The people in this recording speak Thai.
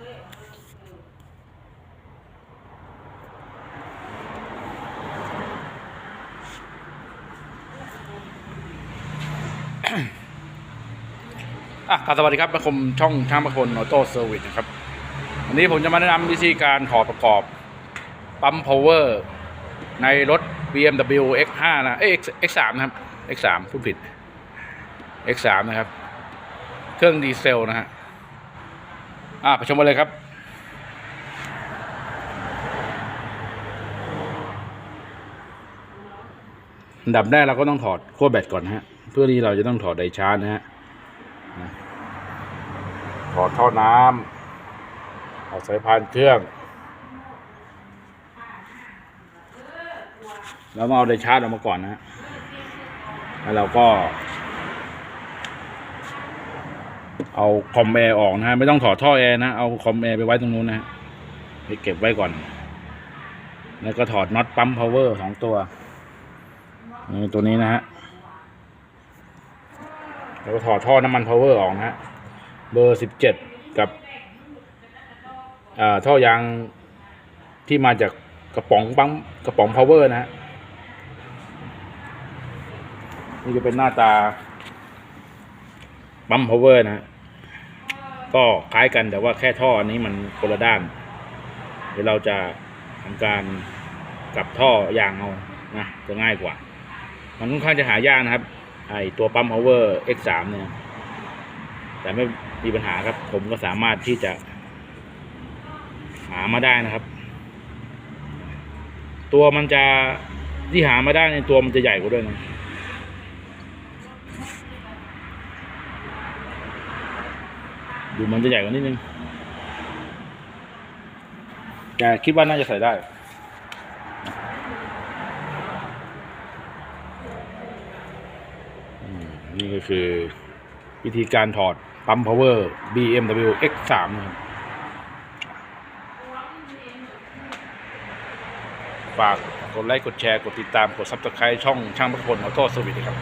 อะกสวัสดีครับประคมช่องช่างประคนออโต้เซอร์วิสนะครับ วันนี้ผมจะมาแนะนำวิธีการถอดประกอบ ปั๊มพาวเวอร์ ในรถ BMW X5 นะ เอ้ย X3 นะครับ X3 พูดผิด X3 นะครับ เครื่องดีเซลนะฮะ อะไปชมกันเลยครับอันดับแรกเราก็ต้องถอดขั้วแบตก่อนฮะ เพื่อที่เราจะต้องถอดไดชาร์จนะฮะถอดท่อน้ำถอดสายพานเครื่อง แล้วมาเอาไดชาร์จออกมาก่อนนะฮะแล้วเราก็ เอาคอมแอร์ออกนะฮะไม่ต้องถอดท่อแอร์นะ เอาคอมแอร์ไปไว้ตรงนู้นนะฮะไปเก็บไว้ก่อน แล้วก็ถอดน็อตปั๊มพาวเวอร์สองตัวนี่ตัวนี้นะฮะแล้วก็ถอดท่อน้ำมันพาวเวอร์ออกนะฮะเบอร์สิบเจ็ดกับอ่าท่อยางที่มาจากกระป๋องปั๊มกระป๋องพาวเวอร์นะฮะนี่ก็เป็นหน้าตาปั๊มพาวเวอร์นะฮะ ก็คล้ายกันแต่ว่าแค่ท่ออันนี้มันคนละด้าน เดี๋ยวเราจะทำการกลับท่อยางเอานะจะง่ายกว่า มันค่อนข้างจะหายากนะครับ ไอตัวปั๊มพาวเวอร์ X3 เนี่ย แต่ไม่มีปัญหาครับ ผมก็สามารถที่จะหามาได้นะครับ ตัวมันจะที่หามาได้ในตัวมันจะใหญ่กว่าด้วยนะ ดูมันจะใหญ่กว่านิดนึงแต่คิดว่าน่าจะใส่ได้นี่ก็คือวิธีการถอดปั๊ม power BMW X3 นะครับฝากกดไลค์ กดแชร์ กดติดตาม กด subscribe ช่องช่างพัฒพลออโต้สวิตครับ